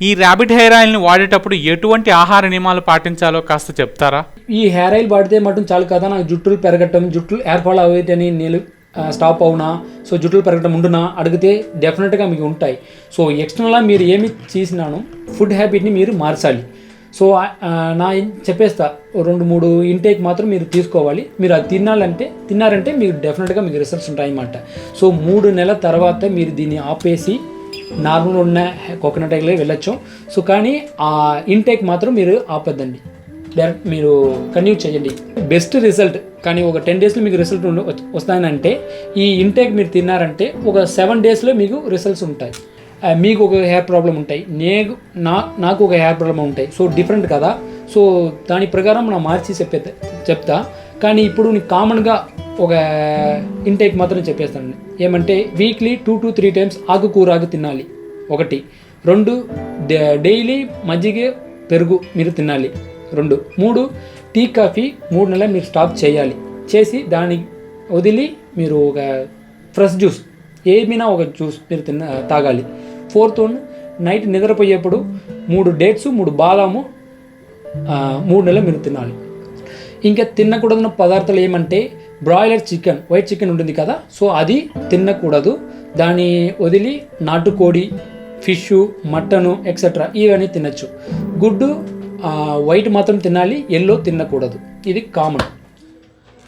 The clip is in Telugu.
ఈ ర్యాబిట్ హెయిర్ ఆయిల్ని వాడేటప్పుడు ఎటువంటి ఆహార నియమాలు పాటించాలో కాస్త చెప్తారా? ఈ హెయిర్ ఆయిల్ వాడితే మటం చాలు కదా నాకు జుట్టులు పెరగటం జుట్టులు ఏర్పాటు ఫాల్ నేను స్టాప్ అవునా? సో జుట్టులు పెరగటం ఉండునా? అడిగితే డెఫినెట్గా మీకు ఉంటాయి. సో ఎక్స్టర్నల్గా మీరు ఏమి చేసినాను ఫుడ్ హ్యాబిట్ని మీరు మార్చాలి. సో నా చెప్పేస్తా రెండు మూడు ఇంటేక్ మాత్రం మీరు తీసుకోవాలి. మీరు అది తినాలంటే తిన్నారంటే మీకు డెఫినెట్గా మీకు రిజల్ట్స్ ఉంటాయన్నమాట. సో మూడు నెలల తర్వాత మీరు దీన్ని ఆపేసి నార్మల్ ఉన్న కోకోనట్ ఆయిల్ వెళ్ళొచ్చు. సో కానీ ఆ ఇంటేక్ మాత్రం మీరు ఆపొద్దండి. డైరెక్ట్ మీరు కంటిన్యూ చేయండి. బెస్ట్ రిజల్ట్ కానీ ఒక టెన్ డేస్లో మీకు రిజల్ట్ వస్తాయనంటే వస్తానంటే ఈ ఇంటేక్ మీరు తిన్నారంటే ఒక సెవెన్ డేస్లో మీకు రిజల్ట్స్ ఉంటాయి. మీకు ఒక హెయిర్ ప్రాబ్లం ఉంటాయి. నేను నా నాకు ఒక హెయిర్ ప్రాబ్లం ఉంటాయి. సో డిఫరెంట్ కదా. సో దాని ప్రకారం నా మార్చి చెప్పే చెప్తా. కానీ ఇప్పుడు నీకు కామన్గా ఒక ఇంటేక్ మాత్రం చెప్పేస్తాను. ఏమంటే weekly two to three times ఆకుకూరాకు తినాలి. ఒకటి. రెండు డైలీ మజ్జిగ పెరుగు మీరు తినాలి. రెండు. మూడు టీ కాఫీ మూడు నెలలు మీరు స్టాప్ చేయాలి. చేసి దాని వదిలి మీరు ఒక ఫ్రెష్ జ్యూస్ ఏమైనా ఒక జ్యూస్ మీరు తిన్న తాగాలి. ఫోర్త్ వన్ నైట్ నిద్రపోయేప్పుడు మూడు డేట్స్ మూడు బాదాము మూడు నెలలు మీరు తినాలి. ఇంకా తినకూడదన్న పదార్థాలు ఏమంటే బ్రాయిలర్ చికెన్ వైట్ చికెన్ ఉంటుంది కదా. సో అది తినకూడదు. దాన్ని వదిలి నాటుకోడి ఫిష్ మటను ఎక్సెట్రా ఇవన్నీ తినచ్చు. గుడ్డు వైట్ మాత్రం తినాలి ఎల్లో తినకూడదు. ఇది కామన్